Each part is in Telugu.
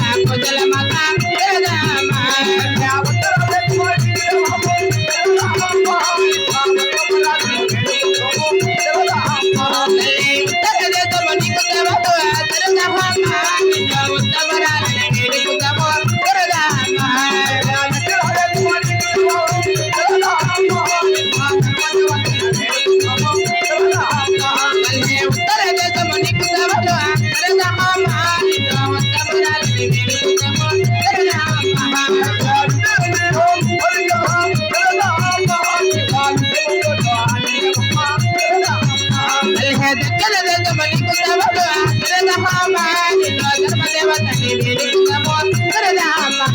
నాకు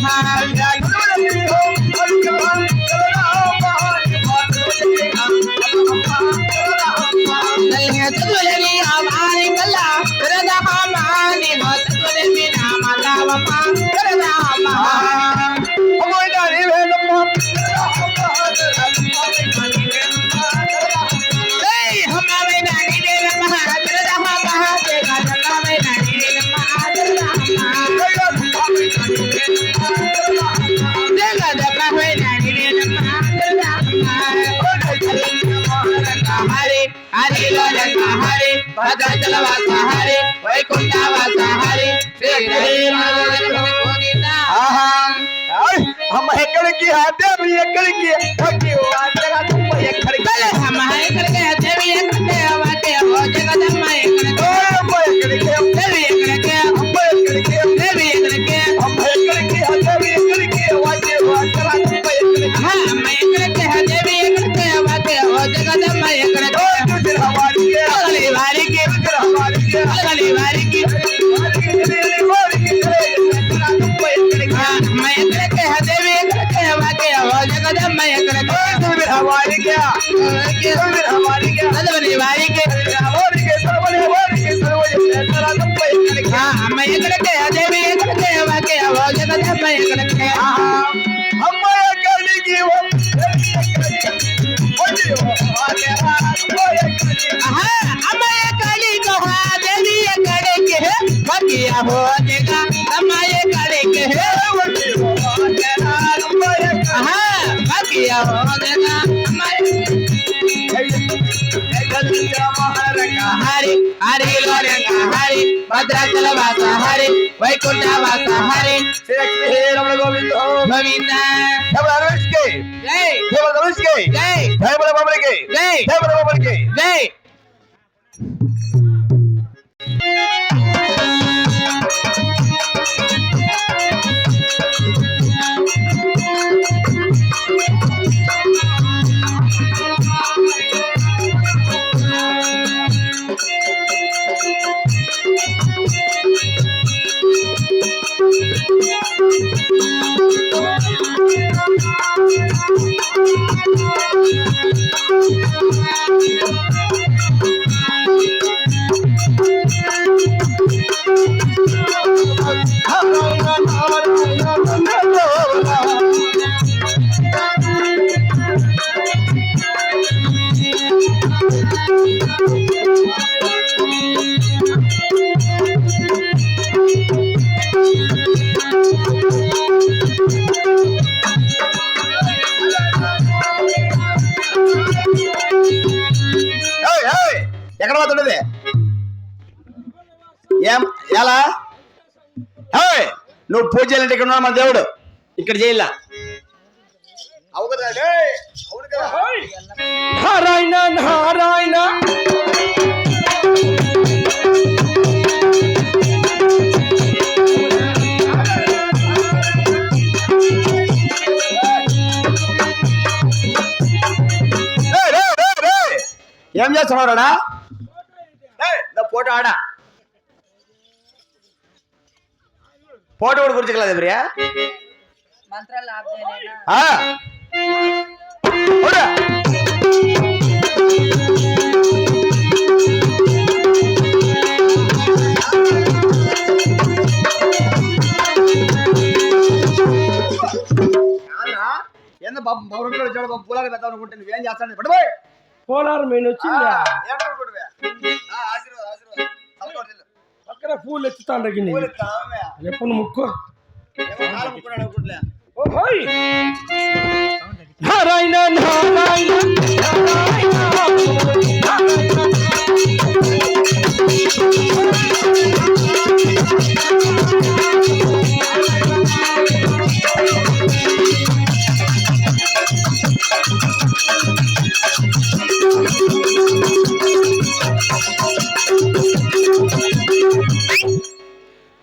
Bye. భద్రాచల వాస హరి వైకుంఠ వాస హరి శ్రీహరి గోవింద ఆహా ఆయ్, అమ్మ ఎక్కడికి ఆ దేవి ఎక్కడికి అయ్యో, అంతరాత్మ ఎక్కడికి అమ్మ ఎక్కడికి దేవి ఎక్కడికి వాటి ఓ జగదమ్మ ఎక్కడికి ఓ, అమ్మ हमारी क्या? हमारी क्या? हमारी के हमारी के सर्वन हमारी के सर्वन ऐसा तुम पे क्या हम एक लगे अजय भी एक लगे हम के आवाज़ ना जब एक लगे हम ये करने की वो हाँ हम ये काली को देवी ये कड़े के है हो హరి హరి భద్రాచల వాస హరి వైకుంఠ వాస హరి. గోవింద. జై. జై. జై. జై ఎక్కడ ఎలా? ఏయ్, నువ్వు పూజ చేయాలంటే ఇక్కడ ఉన్నాడు మన దేవుడు. ఇక్కడ చేయాల? నారాయణ నారాయణ. ఏం చేస్తున్నావు రాడా ఫోటో ఆడా? ఫోటో కూడా గుర్తుకలేదు ప్రియా మంత్రాలు ఆఫ్ చేయలేనా ఆ. పోరా. కాదురా, ఏందో బాబు పౌరంలో వచ్చాడు బాబు పూలాలు పెద్దాం అనుకుంటే నువ్వేం చేస్తాను పడిపోయి పక్కన పూలు ఎత్తావా? ఎప్పుడు ముక్కు? హోయ్! నారాయణ నారాయణ.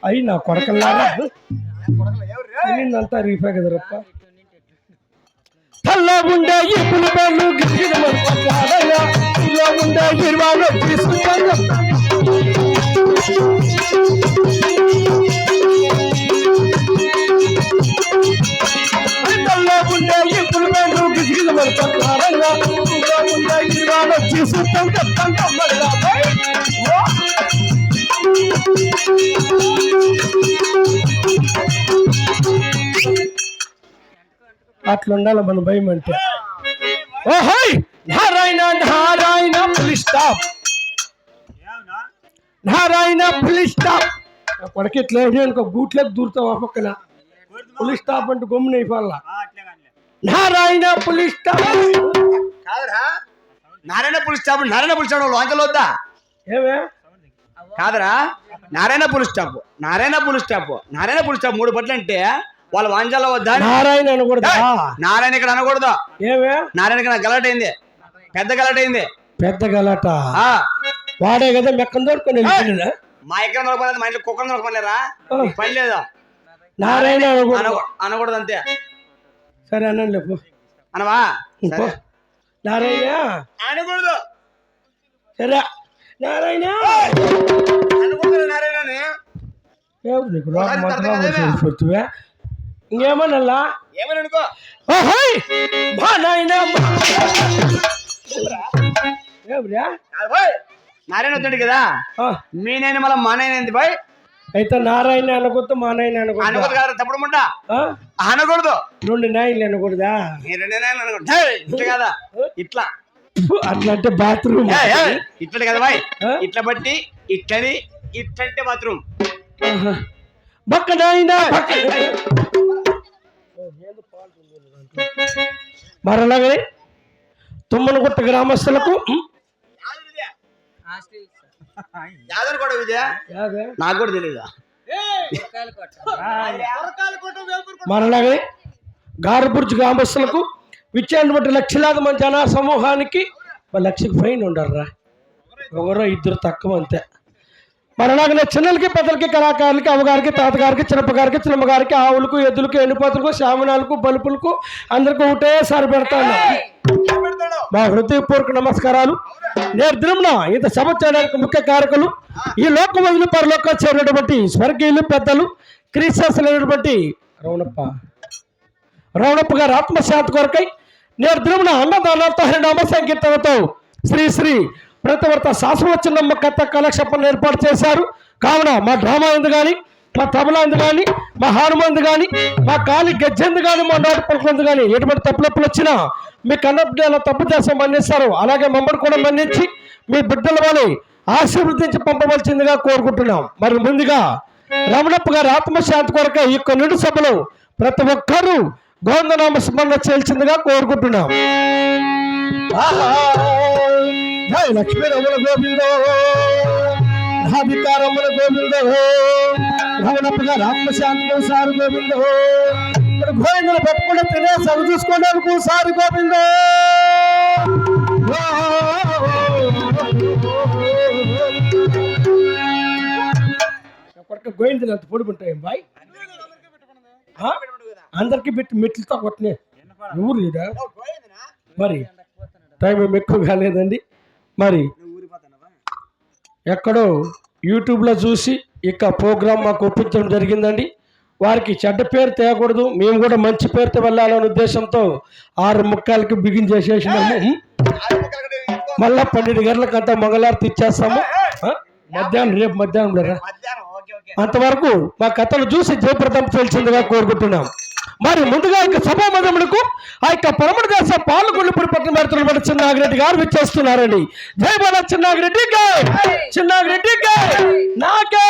అయి నా కొడకల్లారా? తినిందంతా రీఫే కదరప్ప. తల్లో ఉండే గిరిగిరి పట్లాడయ్యా ఇలా ఉండే ఇరువాలు తీసుకుంటాను. తల్లో ఉండే ఈ పులిపేర్లు గిరిగిరి ఇలా ఉండే ఇరువాలు తీసుకుంటాం చెప్తాం మళ్ళా అట్లా ఉండాలి మన భయం అంటే ఓహోయ్ నారాయణ నారాయణ పులి స్టాప్ నారాయణ పులి స్టాప్ కొడకి ఇట్లా అనుకో గూట్లోకి దూరుతావు ఆ పక్కన. పులి స్టాప్ అంటే గమ్మున అయిపోవాల? నారాయణ పులి స్టాప్ కాదురా. నారాయణ పులి స్టాప్ నారాయణ పులి స్టాప్ లోంచలు వద్దా? ఏమే? కాదరా. నారాయణ పులి స్టాప్ నారాయణ పులి స్టాప్ నారాయణ పులి స్టాప్ మూడు బట్లు అంటే వాళ్ళ వాంజాల వద్దా నారాయణ అనకూడదా? నారాయణ ఇక్కడ అనకూడదు. ఏమే? నారాయణ ఇక్కడ గలట అయింది. పెద్ద గలట అయింది. పెద్ద గలాట? వాడే కదా మెక్కం దొరుకుని మా ఇక్కడ దొరకలేదు మా ఇంట్లో కుక్కను దొరకలేరా పని లేదా? నారాయణ అనకూడదు. అనకూ- అనకూడదు అంతే. సరే లేపు. అనవా. నారాయణ? అనకూడదు. సరే. నారాయణ? అనకూడదు నారాయణని. ఏమిటి నీకు ఏమని అనుకో నాయన. నారాయణ కదా. మీ నేను మళ్ళీ మా నాయన ఏంది బాయ్? అయితే నారాయణ అనకూడదు మా నాయన అనకూడదు? అనకూడదు కదా తప్పుడు ముంట. అనకూడదు. రెండు నాయనలు అనకూడదా? ఈ రెండు నాయనలు అనకూడదు. ఏయ్, ఇట్లా కదా? ఇట్లా. అట్లా అంటే బాత్రూమ్. ఇట్లా కదా బాయ్? ఇట్లా బట్టి ఇట్లని ఇట్లంటే బాత్రూమ్. బక్క నాయన బక్క మరలాగనే తుమ్మనగుట్ట గ్రామస్తులకు. నాకు కూడా తెలియదు మరలాగనే గారబుర్జ్ గ్రామస్తులకు విచ్చేటువంటి లక్షలాది మంది జన సమూహానికి లక్షకి ఫైన్ ఉండర్రా ఒకరో ఇద్దరు తక్కువ అంతే. మరలాగనే చిన్నలకి పెద్దలకి కళాకారులకి అమ్మగారికి తాతగారికి చిన్నప్పగారికి చిన్నమ్మగారికి ఆవులకు ఎద్దులకు ఎండిపోతులకు శామనాలకు బలుపులకు అందరికీ ఒకటేసారి పెడతాను మా హృదయపూర్వక నమస్కారాలు. నేడు దినమున ఇంత సభ చేయడానికి ముఖ్య కారకులు ఈ లోక వదిలి పరలోక చేరినటువంటి స్వర్గీయులు పెద్దలు క్రీస్తైనటువంటి రౌణప్ప రౌణప్ప గారి ఆత్మశాంతి కొరకై నేడు దినమున అన్నదానాలతో హరినామ సంకీర్తనతో శ్రీ శ్రీ ప్రతివర్త శాశ్వతచిన్నమ్మ కథ కలక్షపం ఏర్పాటు చేశారు. కావున మా డ్రామా ఎందు కానీ మా తబలా కానీ మా హానుమందు కానీ మా కాలి గజ్జెందు కానీ మా నాటి పలుకులందు కానీ ఎటువంటి తప్పులప్పులు వచ్చినా మీ కన్నబిడ్డల తప్పు దేశం మన్నిస్తారు. అలాగే మమ్మల్ని కూడా మన్నించి మీ బిడ్డల వాళ్ళని ఆశీర్వదించి పంపవలసిందిగా కోరుకుంటున్నాం. మరి ముందుగా రమణప్ప గారి ఆత్మశాంతి కొరకే ఈ యొక్క నిడు సభలో ప్రతి ఒక్కరూ గోందనామ స్మరణ చేయాల్సిందిగా కోరుకుంటున్నాం. ఆహా! జై లక్ష్మీ రమణ గోవిందో రాధికారమ్మల గోవిందో రమణప్ప గారి ఆత్మశాంతి సారు గోవిందో ఇక్కడ గోవిందులు పెట్టుకుంటే తినే సరి చూసుకోవడానికి సారి గోవిందో. కొడుకు గోవిందులు అంత పొడుగుంటాయి బాయ్? ఆ? అందరికి పెట్టి మెట్లతో కొట్టినే. ఎవరు ఈడ? మరి టైం ఏం ఎక్కువ కాలేదండి మరి ఎక్కడో యూట్యూబ్లో చూసి ఇక ప్రోగ్రామ్ మాకు ఒప్పించడం జరిగిందండి. వారికి చెడ్డ పేరు తేయకూడదు మేము కూడా మంచి పేరుతో వెళ్ళాలనే ఉద్దేశంతో ఆరు ముక్కాలకి బిగిన్ చేసేసినాము? మళ్ళా పన్నెండు గంటలకంతా మంగళారతి ఇచ్చేస్తాము ఆ? మధ్యాహ్నం రేపు మధ్యాహ్నం అంతవరకు మా కథను చూసి జయప్రదం తెలిసిందిగా కోరుకుంటున్నాం. మరి ముందుగా యొక్క సభామధములకు ఆ యొక్క పరమణ దేశ పాలకొండపూడి పట్టణ పెడుతున్నటువంటి చిన్నాగిరెడ్డి గారు విచ్చేస్తున్నారండి. జయ బాల చిన్నాగిరెడ్డి గారు. చిన్నాగిరెడ్డి నాకే.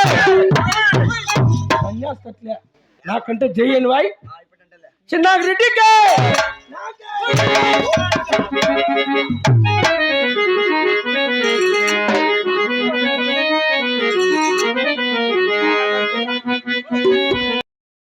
నాకంటే జై వాయి. చిన్నాగిరెడ్డి గారు.